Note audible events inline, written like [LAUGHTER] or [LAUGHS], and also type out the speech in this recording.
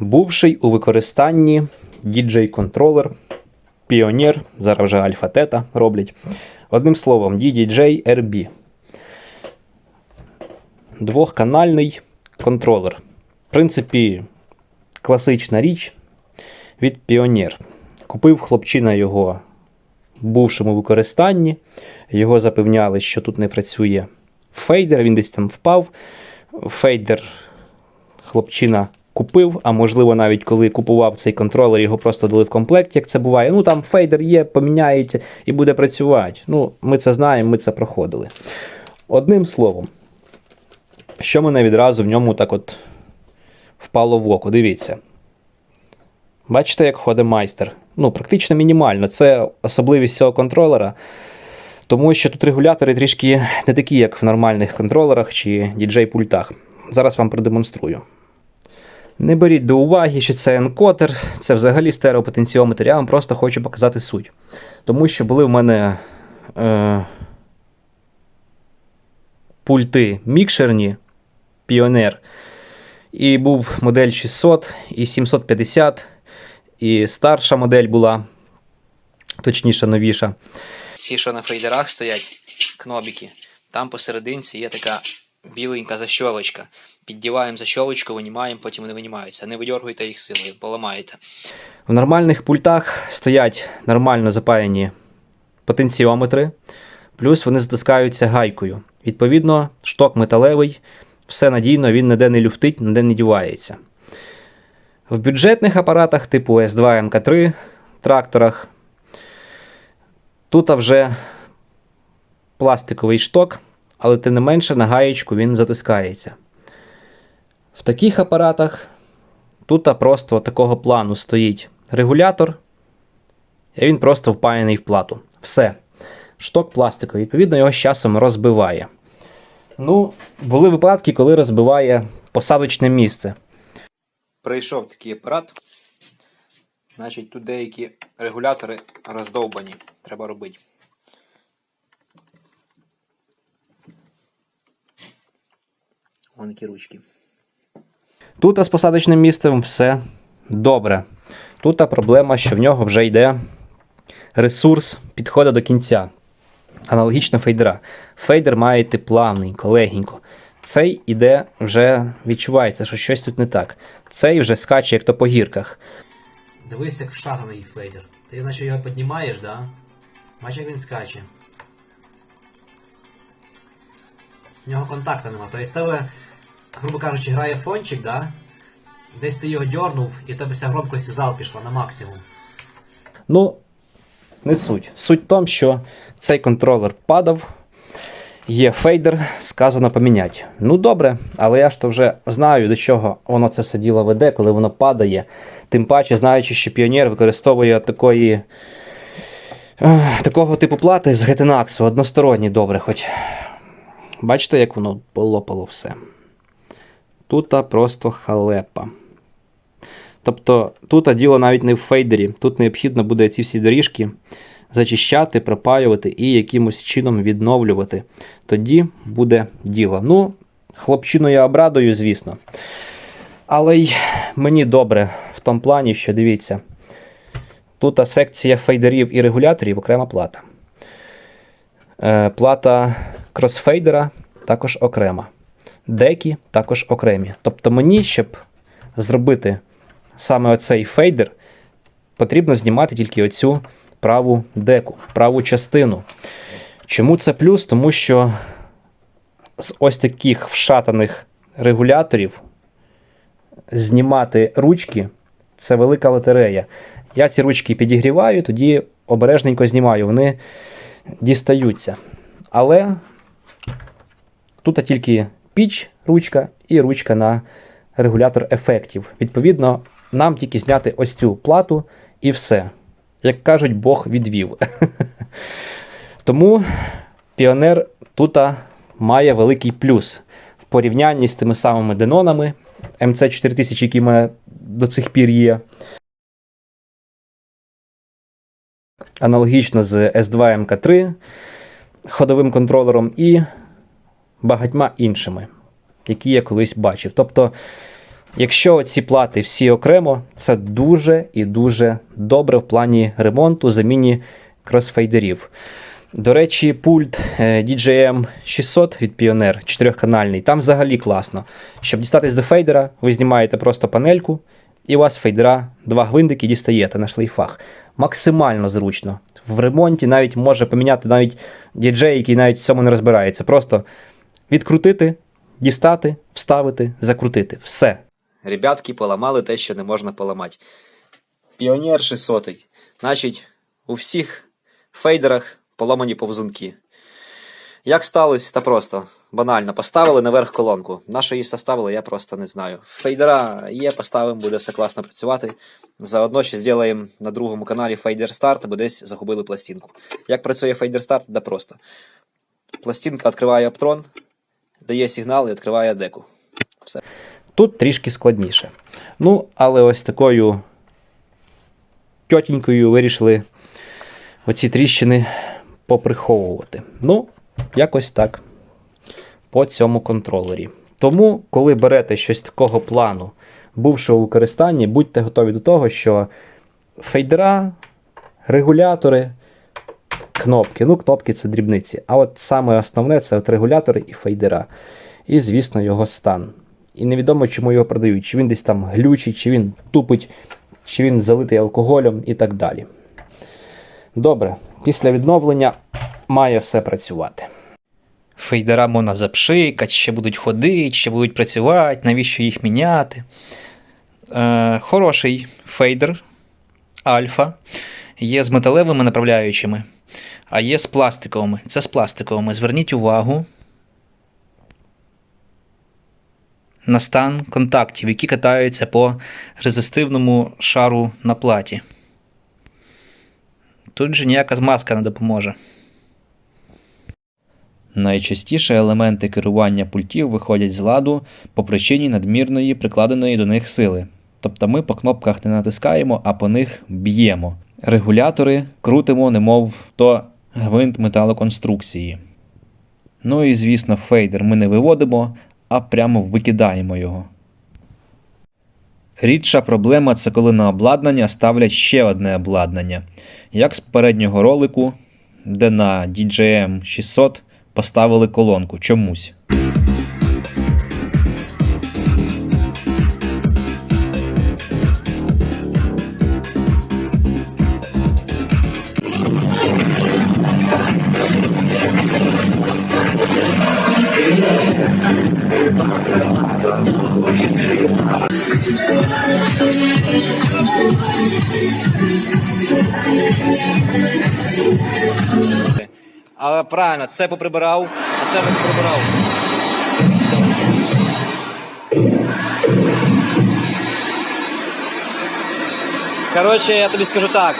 Бувший у використанні DJ-контролер, Pioneer, зараз вже Alpha Theta роблять. Одним словом, DDJ RB. Двохканальний контролер. В принципі, класична річ від Pioneer. Купив хлопчина його в бувшому використанні. Його запевняли, що тут не працює фейдер, він десь там впав. Фейдер хлопчина купив, а можливо, навіть коли купував цей контролер, його просто дали в комплект, як це буває. Ну там фейдер є, поміняють і буде працювати. Ну, ми це знаємо, ми це проходили. Одним словом, що мене відразу в ньому так от впало в око. Дивіться. Бачите, як ходить майстер? Ну, практично мінімально. Це особливість цього контролера. Тому що тут регулятори трішки не такі, як в нормальних контролерах чи діджей-пультах. Зараз вам продемонструю. Не беріть до уваги, що це енкотер, це взагалі стереопотенціометр. Я вам просто хочу показати суть. Тому що були в мене е, пульти мікшерні Pioneer. І був модель 600 і 750, і старша модель була, точніше, новіша. Ці, що на фейдерах стоять, кнобіки, там посерединці є така біленька защолочка. Піддіваємо защолочку, винімаємо, потім вони винімаються. Не видьоргуйте їх силою, поламаєте. В нормальних пультах стоять нормально запаяні потенціометри, плюс вони затискаються гайкою. Відповідно, шток металевий, все надійно, він ніде не люфтить, ніде не дівається. В бюджетних апаратах типу S2 МК3 тракторах тут вже пластиковий шток, але тим не менше на гаєчку він затискається. В таких апаратах тут просто такого плану стоїть регулятор, і він просто впаяний в плату. Все. Шток пластиковий, відповідно, його з часом розбиває. Ну, були випадки, коли розбиває посадочне місце. Прийшов такий апарат. Значить, тут деякі регулятори роздовбані. Треба робити. Вон які ручки. Тут з посадочним місцем все добре. Тут проблема, що в нього вже йде ресурс підходить до кінця. Аналогічно фейдера. Фейдер має йти плавненько, легенько. Цей іде вже відчувається, що щось тут не так. Цей вже скаче, як то по гірках. Дивись, як вшатаний фейдер. Ти наче його піднімаєш, да? Бачиш, як він скаче. В нього контакта нема. Тобто тебе, грубо кажучи, грає фончик, да? Десь ти його дьорнув, і в тебе вся громкость в зал пішла на максимум. Ну, не суть. Суть в тому, що цей контролер падав, є фейдер, сказано поміняти. Ну добре, але я ж то вже знаю, до чого воно це все діло веде, коли воно падає. Тим паче, знаючи, що Піонер використовує такої, такого типу плати з Гетинаксу, односторонні добре хоч. Бачите, як воно полопало все. Тут просто халепа. Тобто тут діло навіть не в фейдері. Тут необхідно буде ці всі доріжки зачищати, пропаювати і якимось чином відновлювати. Тоді буде діло. Ну, хлопчину я обрадую, звісно. Але й мені добре в тому плані, що дивіться, тут секція фейдерів і регуляторів окрема плата. Е, Плата кросфейдера також окрема. Деки також окремі. Тобто мені, щоб зробити саме оцей фейдер, потрібно знімати тільки оцю праву деку, праву частину. Чому це плюс? Тому що з ось таких вшатаних регуляторів знімати ручки це велика лотерея. Я ці ручки підігріваю, тоді обережненько знімаю, вони дістаються. Але тут тільки піч, ручка і ручка на регулятор ефектів. Відповідно, нам тільки зняти ось цю плату і все. Як кажуть, Бог відвів. [LAUGHS] Тому Піонер тут має великий плюс в порівнянні з тими самими Денонами МЦ4000, які мене до цих пір є. Аналогічно з S2 MK3 ходовим контролером і багатьма іншими, які я колись бачив. Тобто Якщо ці плати всі окремо, це дуже і дуже добре в плані ремонту, заміні кросфейдерів. До речі, пульт е, DJM 600 від Pioneer 4-канальний, там взагалі класно. Щоб дістатись до фейдера, ви знімаєте просто панельку, і у вас фейдера два гвинтики дістаєте на шлейфах. Максимально зручно. В ремонті навіть може поміняти навіть діджей, який навіть в цьому не розбирається. Просто відкрутити, дістати, вставити, закрутити. Все. Ребятки поламали те, що не можна поламати. Піонер 600. Значить, у всіх фейдерах поламані повзунки. Як сталося, та просто банально. Поставили наверх колонку. На її ставили, я просто не знаю. Фейдера є, поставимо, буде все класно працювати. Заодно ще зробимо на другому каналі Фейдер Старт, бо десь загубили пластинку. Як працює Фейдер Старт? Да просто. Пластинка відкриває Аптрон, дає сигнал і відкриває деку. Все. Тут трішки складніше. Ну, але ось такою тьотінькою вирішили оці тріщини поприховувати. Ну, якось так. По цьому контролері. Тому, коли берете щось такого плану, бувшого у використанні, будьте готові до того, що фейдера, регулятори, кнопки. Ну, кнопки це дрібниці. А от саме основне це от регулятори і фейдера. І, звісно, його стан. І невідомо, чому його продають. Чи він десь там глючить, чи він тупить, чи він залитий алкоголем і так далі. Добре, після відновлення має все працювати. Фейдера можна запшикати, ще будуть ходити, ще будуть працювати, навіщо їх міняти. Е, хороший фейдер альфа є з металевими направляючими, а є з пластиковими. Це з пластиковими. Зверніть увагу на стан контактів, які катаються по резистивному шару на платі. Тут же ніяка змазка не допоможе. Найчастіше елементи керування пультів виходять з ладу по причині надмірної прикладеної до них сили. Тобто ми по кнопках не натискаємо, а по них б'ємо. Регулятори крутимо, немов то гвинт металоконструкції. Ну і звісно, фейдер ми не виводимо, а прямо викидаємо його. Рідша проблема це коли на обладнання ставлять ще одне обладнання, як з попереднього ролику, де на DJM 600 поставили колонку чомусь. Але правильно, це поприбирав, а це поприбирав. Коротше, я тобі скажу так.